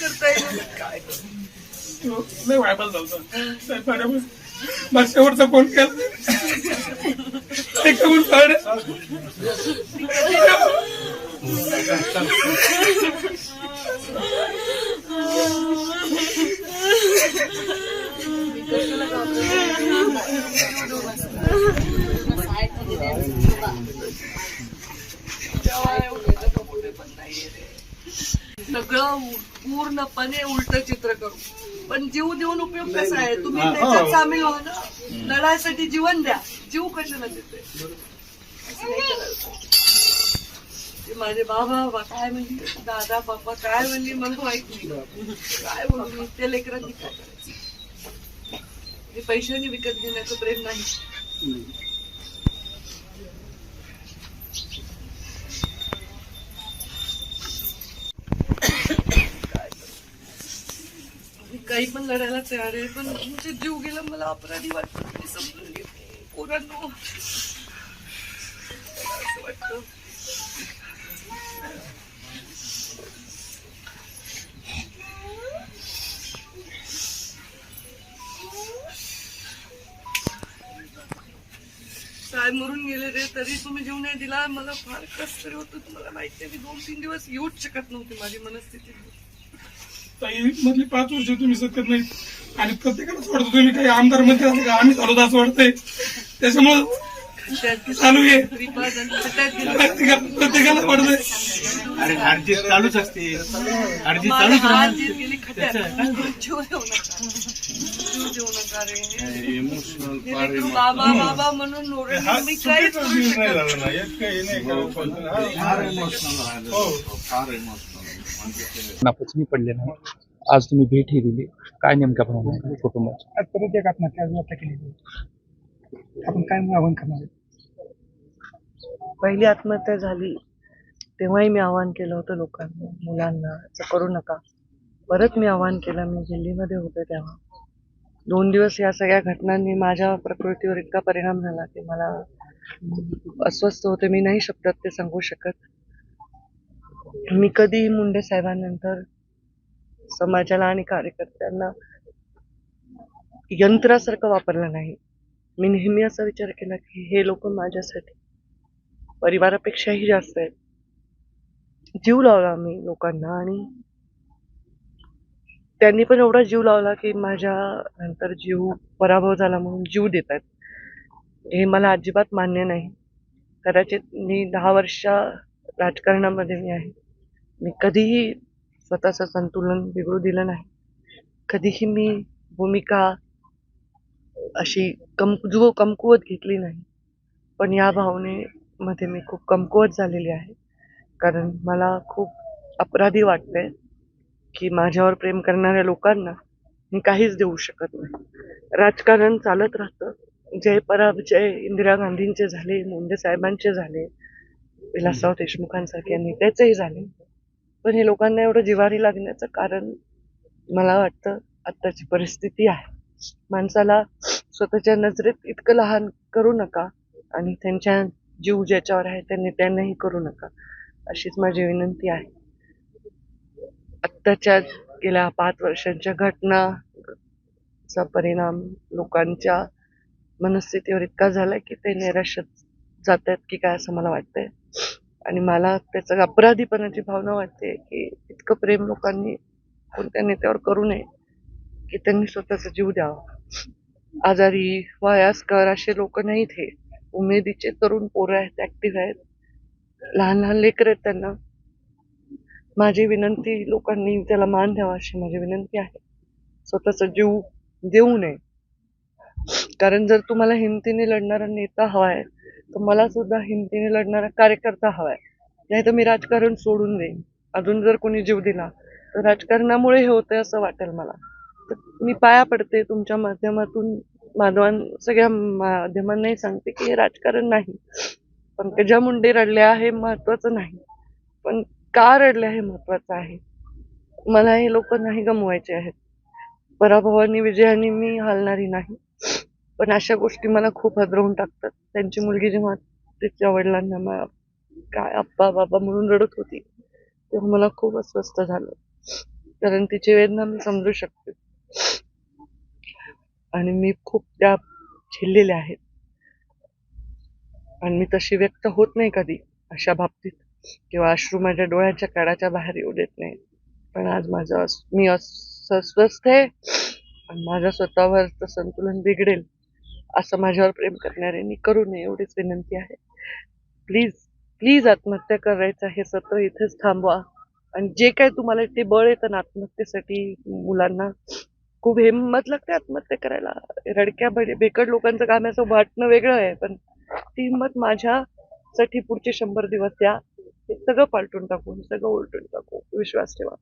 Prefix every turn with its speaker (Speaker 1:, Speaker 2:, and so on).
Speaker 1: करता काय
Speaker 2: लय व्हायबल झालं साहेब मॅडम फोन केला Thank you.
Speaker 1: सगळं पूर्णपणे उलट चित्र करू. पण जीव देऊन उपयोग कसा आहे? तुम्ही त्याच्यात सामील व्हा ना. लढायसाठी जीवन द्या. जीव कशाला देते माझे बाबा काय म्हणली? दादा बाबा काय म्हणली? मला माहीत नाही. काय बोलू मी? त्या लेकरांनी काय करायचं? पैशाने विकत घेण्याचं प्रेम नाही. काही पण लढायला तयार आहे पण तुमचे जीव गेला मला अपराधी वाटतं. मी समजून घेते पोरांनो. असं वाटतं. काय मरून गेले रे तरी तुम्ही जीव नाही दिला. मला फार कष्ट तरी होतं. तुम्हाला माहिती आहे मी दोन तीन दिवस येऊच शकत नव्हते माझी मनस्थिती.
Speaker 2: मधली पाच वर्ष तुम्ही सत्तेत नाही आणि प्रत्येकाला वाटतं तुम्ही काही आमदार मंत्री झाले का आम्ही झालो असं वाटतंय. त्याच्यामुळं चालू आहे. प्रत्येकाला वाटतंय.
Speaker 3: अरे हारजीत चालूच असते. हारजीत चालूच इमोशनल
Speaker 1: हे लेकरू बाबा बाबा म्हणून ओरडले मी काहीच करू शकत नाही.
Speaker 3: फार इमोशनल राहिलं फार इमोशनल
Speaker 4: नापासून पडले नाही. आज तुम्ही भेटही दिली. काय नेमक्या प्रमाणे कुटुंबाची?
Speaker 2: आज परत एक आत्महत्या आता केली. आपण काय आव्हान करणार?
Speaker 1: पहिली आत्महत्या झाली तेव्हाही मी आवाहन केलं होतं लोकांना मुलांना असं करू नका. परत मी आवाहन केलं मी दिल्लीमध्ये होते तेव्हा. दोन दिवस या सगळ्या घटनांनी माझ्या प्रकृतीवर इतका परिणाम झाला की मला अस्वस्थ होते मी नाही शब्दात ते सांगू शकत. मी कधीही मुंडे साहेबांनंतर समाजाला आणि कार्यकर्त्यांना यंत्रासारखं वापरलं नाही? मी नेहमी असा विचार केला की हे लोक माझ्यासाठी परिवारापेक्षाही जास्त आहेत. जीव लावला मी लोकांना आणि त्यांनी पण एवढा जीव लावला की माझ्या नंतर जीव पराभव झाला म्हणून जीव देतात हे मला अजिबात मान्य नाही. कदाचित मी दहा वर्ष राजकारणामध्ये मी आहे. मी कधीही स्वतःचं संतुलन बिघडू दिलं नाही. कधीही मी भूमिका अशी कमजो कमकुवत घेतली नाही पण या भावनेमध्ये मी खूप कमकुवत झालेली आहे. कारण मला खूप अपराधी वाटते की माझ्यावर प्रेम करणाऱ्या लोकांना मी काहीच देऊ शकत नाही. राजकारण चालत राहतं. जय पराजय इंदिरा गांधींचे झाले मुंडे साहेबांचे झाले विलासराव देशमुखांसारख्या नेत्याचेही झाले. पण हे लोकांना एवढं जिवारी लागण्याचं कारण मला वाटतं आत्ताची परिस्थिती आहे. माणसाला स्वतःच्या नजरेत इतकं लहान करू नका आणि त्यांच्या जीव ज्याच्यावर आहे त्यांनी त्यांनाही करू नका अशीच माझी विनंती आहे. आत्ताच्या गेल्या पाच वर्षांच्या घटनाचा परिणाम लोकांच्या मनस्थितीवर इतका झालाय की ते नैराश्यात जात आहेत की काय असं मला वाटतंय. आणि मला त्याचं अपराधीपणाची भावना वाटते की इतकं प्रेम लोकांनी कोणत्या नेत्यावर करू नये की त्यांनी स्वतःचा जीव द्यावा. आजारी वयास्कर असे लोक नाहीत हे. उमेदीचे तरुण पोरं आहेत ॲक्टिव्ह आहेत. लहान लहान लेकर आहेत त्यांना. माझी विनंती लोकांनी त्याला मान द्यावा अशी माझी विनंती आहे. स्वतःचा जीव देऊ नये. कारण जर तुम्हाला हिमतीने लढणारा नेता हवा आहे तर मला सुद्धा हिमतीने लढणारा कार्यकर्ता हवाय. नाही तर मी राजकारण सोडून देईन. अजून जर कोणी जीव दिला तर राजकारणामुळे हे होतंय असं वाटेल मला. तर मी पाया पडते तुमच्या माध्यमातून. माधवान सगळ्या माध्यमांनाही सांगते की हे राजकारण नाही. पंकजा मुंडे रडल्या हे महत्वाचं नाही. पण का रडल्या हे महत्वाचं आहे? मला हे लोक नाही गमवायचे आहेत. पराभवानी विजयाने मी हालणारी नाही. पण अशा गोष्टी मला खूप हादरवून टाकतात. त्यांची मुलगी जेव्हा तिच्या वडिलांना मा- काय आप्पा बाबा म्हणून रडत होती तेव्हा मला खूप अस्वस्थ झालं. कारण तिची वेदना मी समजू शकते. आणि मी खूप त्या झेललेल्या आहेत. आणि मी तशी व्यक्त होत नाही कधी अशा बाबतीत. किंवा अश्रू माझ्या डोळ्याच्या काळाच्या बाहेर येऊ देत नाही पण आज माझं अस- मी अस्वस्थ आहे. आणि माझ्या स्वतःवरचं संतुलन बिघडेल. असं माझ्यावर प्रेम करणाऱ्यांनी करू नये एवढीच विनंती आहे. प्लीज प्लीज आत्महत्या करायचं हे सत्र इथेच थांबवा. आणि जे काय तुम्हाला ते बळ येतं ना आत्महत्येसाठी मुलांना खूप हिंमत लागते आत्महत्या करायला. रडक्या बे- बेकड लोकांचं काम असं वाटणं वेगळं आहे पण ती हिंमत माझ्यासाठी पुढचे शंभर दिवस द्या. हे सगळं पालटून टाकू हे सगळं उलटून टाकू. विश्वास ठेवा.